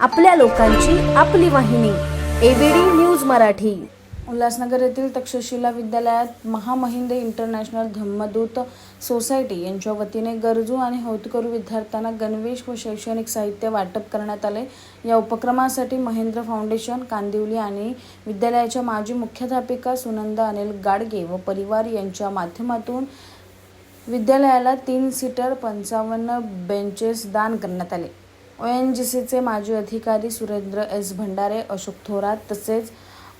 आपल्या लोकांची आपली वाहिनी एबीडी न्यूज मराठी. उल्हासनगर येथील तक्षशिला विद्यालयात महामहिंद इंटरनॅशनल धम्मदूत सोसायटी यांच्या वतीने गरजू आणि होतकरू विद्यार्थ्यांना गणवेश व शैक्षणिक साहित्य वाटप करण्यात आले. या उपक्रमासाठी महेंद्र फाउंडेशन कांदिवली आणि विद्यालयाच्या माजी मुख्याध्यापिका सुनंदा अनिल गाडगे व परिवार यांच्या माध्यमातून विद्यालयाला तीन सीटर पंचावन्न बेंचेस दान करण्यात आले. ओ एन जी सीचे माजी अधिकारी सुरेंद्र एस भंडारे अशोक थोरात तसेच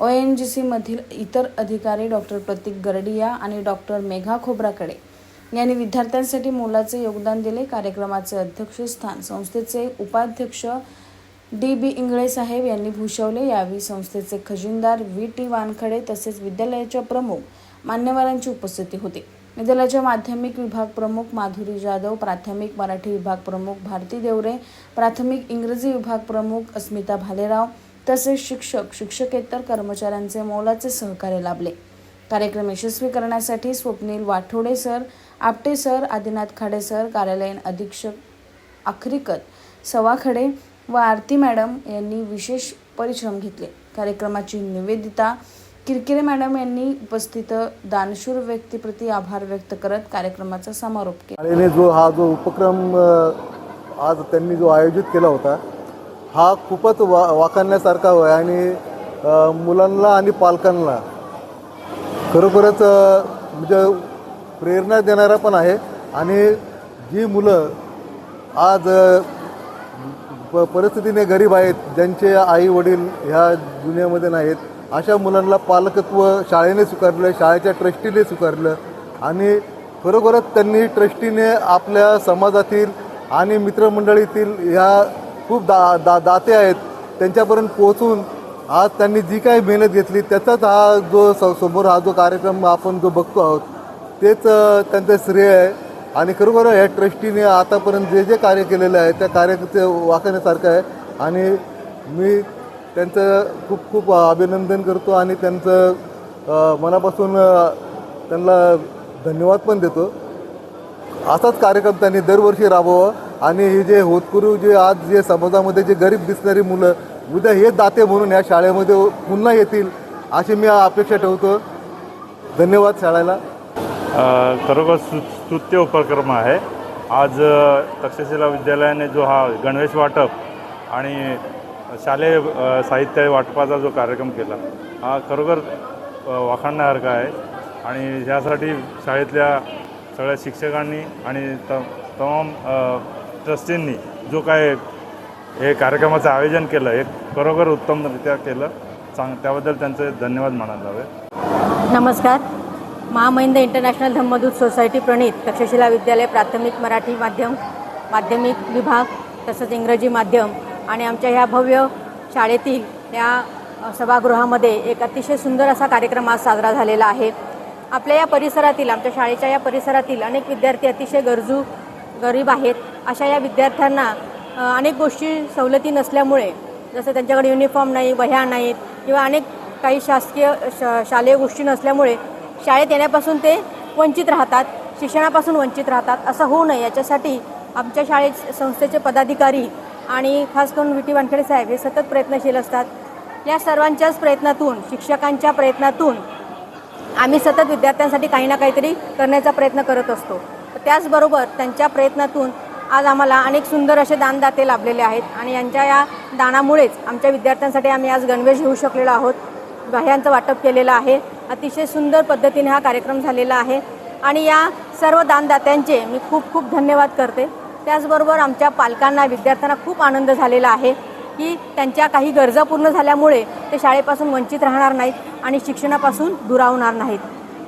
ओ एन जी सीमधील इतर अधिकारी डॉक्टर प्रतीक गरडिया आणि डॉक्टर मेघा खोब्राकडे यांनी विद्यार्थ्यांसाठी मोलाचे योगदान दिले. कार्यक्रमाचे अध्यक्षस्थान संस्थेचे उपाध्यक्ष डी बी इंगळे साहेब यांनी भूषवले. यावेळी संस्थेचे खजिनदार व्ही टी वानखडे तसेच विद्यालयाच्या प्रमुख मान्यवरांची उपस्थिती होती. विद्यालयाच्या माध्यमिक विभाग प्रमुख माधुरी जाधव प्राथमिक मराठी विभाग प्रमुख भारती देवरे प्राथमिक इंग्रजी विभाग प्रमुख अस्मिता भालेराव तसेच शिक्षक शिक्षकेतर कर्मचाऱ्यांचे मोलाचे सहकार्य लाभले. कार्यक्रम यशस्वी करण्यासाठी Swapnil Wathode sir Apte sir Adinath Khade sir कार्यालयीन अधीक्षक आखरीकत सवाखडे व आरती मॅडम यांनी विशेष परिश्रम घेतले. कार्यक्रमाची निवेदिता किरकिरे मॅडम यांनी उपस्थित दानशूर व्यक्तीप्रती आभार व्यक्त करत कार्यक्रमाचा समारोप केला. शाळेने जो हा जो उपक्रम आज त्यांनी जो आयोजित केला होता हा खूपच वा वाखाणण्यासारखा होय आणि मुलांना आणि पालकांना खरोखरच म्हणजे प्रेरणा देणारा पण आहे. आणि जी मुलं आज प परिस्थितीने गरीब आहेत ज्यांचे आई वडील ह्या दुनियामध्ये नाहीत अशा मुलांना पालकत्व शाळेने स्वीकारलं शाळेच्या ट्रस्टीने स्वीकारलं आणि खरोखरच त्यांनी ट्रस्टीने आपल्या समाजातील आणि मित्रमंडळीतील ह्या खूप दा दा दाते आहेत त्यांच्यापर्यंत पोहोचून आज त्यांनी जी काही मेहनत घेतली त्याचाच हा जो समोर हा जो कार्यक्रम आपण जो बघतो आहोत तेच त्यांचं श्रेय आहे. आणि खरोखर ह्या ट्रस्टीने आतापर्यंत जे जे कार्य केलेलं आहे त्या कार्याचं वाखण्यासारखं आहे. आणि मी त्यांचं खूप खूप अभिनंदन करतो आणि त्यांचं मनापासून त्यांना धन्यवाद पण देतो. असाच कार्यक्रम त्यांनी दरवर्षी राबवावा आणि हे जे होतकरू जे आज जे समाजामध्ये जे गरीब दिसणारी मुलं उद्या हे दाते म्हणून या शाळेमध्ये पुन्हा येतील अशी मी अपेक्षा ठेवतो. धन्यवाद शाळेला. खरोखर सु स्तुत्य उपक्रम आहे. आज तक्षशिला विद्यालयाने जो हा गणवेश वाटप आणि शालेय साहित्य वाटपाचा जो कार्यक्रम केला हा खरोखर वाखाणण्यासारखा आहे. आणि ह्यासाठी शाळेतल्या सगळ्या शिक्षकांनी आणि त तमाम ट्रस्टींनी जो काय हे कार्यक्रमाचं आयोजन केलं हे खरोखर उत्तमरित्या केलं. चांग त्याबद्दल त्यांचे धन्यवाद मानायला हवे नमस्कार. महामहिंद इंटरनॅशनल धम्मदूत सोसायटी प्रणित तक्षशिला विद्यालय प्राथमिक मराठी माध्यम माध्यमिक विभाग तसंच इंग्रजी माध्यम आणि आमच्या ह्या भव्य शाळेतील या सभागृहामध्ये एक अतिशय सुंदर असा कार्यक्रम आज साजरा झालेला आहे. आपल्या या परिसरातील आमच्या शाळेच्या या परिसरातील अनेक विद्यार्थी अतिशय गरजू गरीब आहेत. अशा या विद्यार्थ्यांना अनेक गोष्टी सवलती नसल्यामुळे जसं त्यांच्याकडे युनिफॉर्म नाही वह्या नाहीत किंवा अनेक काही शासकीय श शालेय गोष्टी नसल्यामुळे शाळेत येण्यापासून ते वंचित राहतात शिक्षणापासून वंचित राहतात असं होऊ नये. याच्यासाठी आमच्या शाळेत संस्थेचे पदाधिकारी आणि खास करून विटी वानखेडे साहेब हे सतत प्रयत्नशील असतात. या सर्वांच्याच प्रयत्नातून शिक्षकांच्या प्रयत्नातून आम्ही सतत विद्यार्थ्यांसाठी काही ना काहीतरी करण्याचा प्रयत्न करत असतो. त्याचबरोबर त्यांच्या प्रयत्नातून आज आम्हाला अनेक सुंदर असे दानदाते लाभलेले आहेत आणि यांच्या या दानामुळेच आमच्या विद्यार्थ्यांसाठी आम्ही आज गणवेश घेऊ शकलेलो आहोत. वह्यांचं वाटप केलेलं आहे. अतिशय सुंदर पद्धतीने हा कार्यक्रम झालेला आहे. आणि या सर्व दानदात्यांचे मी खूप खूप धन्यवाद करते. त्याचबरोबर आमच्या पालकांना विद्यार्थ्यांना खूप आनंद झालेला आहे की त्यांच्या काही गरजा पूर्ण झाल्यामुळे ते शाळेपासून वंचित राहणार नाहीत आणि शिक्षणापासून दुरावणार नाहीत.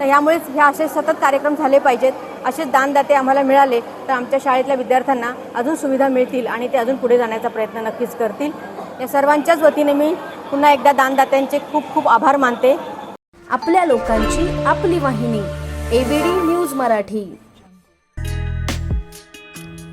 तर यामुळेच हे असे सतत कार्यक्रम झाले पाहिजेत. असेच दानदाते आम्हाला मिळाले तर आमच्या शाळेतल्या विद्यार्थ्यांना अजून सुविधा मिळतील आणि ते अजून पुढे जाण्याचा प्रयत्न नक्कीच करतील. या सर्वांच्याच वतीने मी पुन्हा एकदा दानदात्यांचे खूप खूप आभार मानते. आपल्या लोकांची आपली वाहिनी एबीडी न्यूज मराठी.